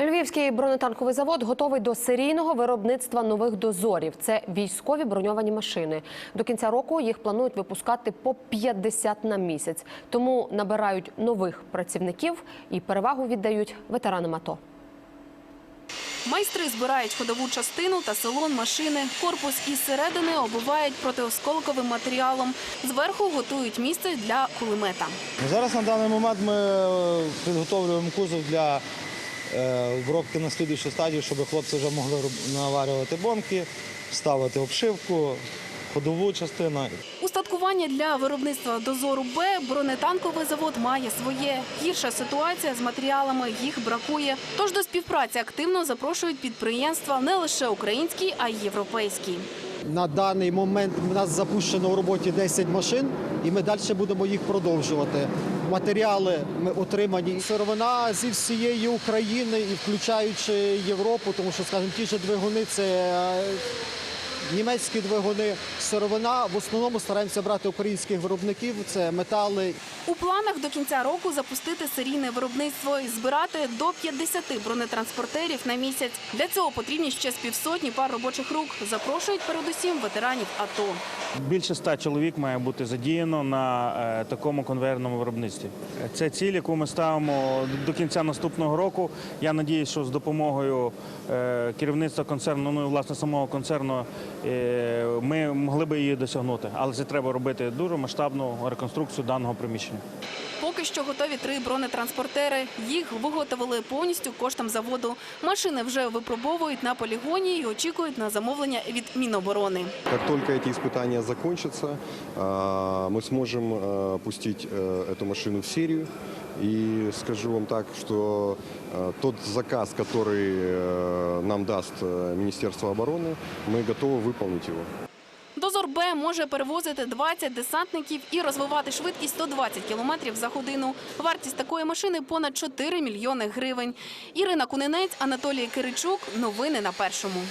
Львівський бронетанковий завод готовий до серійного виробництва нових дозорів. Це військові броньовані машини. До кінця року їх планують випускати по 50 на місяць. Тому набирають нових працівників і перевагу віддають ветеранам АТО. Майстри збирають ходову частину та салон машини. Корпус із середини обувають протиосколковим матеріалом. Зверху готують місце для кулемета. Зараз на даний момент ми е, підготовлюємо кузов для обробки на слідуючу стадію, щоб хлопці вже могли наварювати бомки, ставити обшивку, ходову частину. Устаткування для виробництва дозору Б бронетанковий завод має своє. Гірша ситуація з матеріалами їх бракує. Тож до співпраці активно запрошують підприємства не лише українські, а й європейські. На даний момент у нас запущено в роботі 10 машин, і ми далі будемо їх продовжувати. Матеріали ми отримані. Сировина зі всієї України включаючи Європу, тому що, скажімо, ті ж двигуни це е, німецькі двигуни. Сировина в основному стараємося брати українських виробників. Це метали У планах до кінця року запустити серійне виробництво і збирати до 50 бронетранспортерів на місяць. Для цього потрібні ще з півсотні пар робочих рук. Запрошують передусім ветеранів АТО. Більше ста чоловік має бути задіяно на е, такому конвейерному виробництві. Це ціль, яку ми ставимо до кінця наступного року. Я надіюсь, що з допомогою е, керівництва концерну, ну і власне самого концерну, ми могли би її досягнути. Але це треба робити дуже масштабну реконструкцію даного приміщення. Поки що готові три бронетранспортери. Їх виготовили повністю коштом заводу. Машини вже випробовують на полігоні і очікують на замовлення від Міноборони. Как только эти испытания закончатся, а, мы сможем а, пустить э, эту машину в серию. И скажу вам так, что э, тот заказ, который э, нам даст э, Министерство обороны, мы готовы выполнить его. Дозор Б може перевозити 20 десантників і розвивати швидкість 120 км за годину. Вартість такої машини понад 4 мільйони гривень. Ірина Кунинець, Анатолій Киричук. Новини на першому.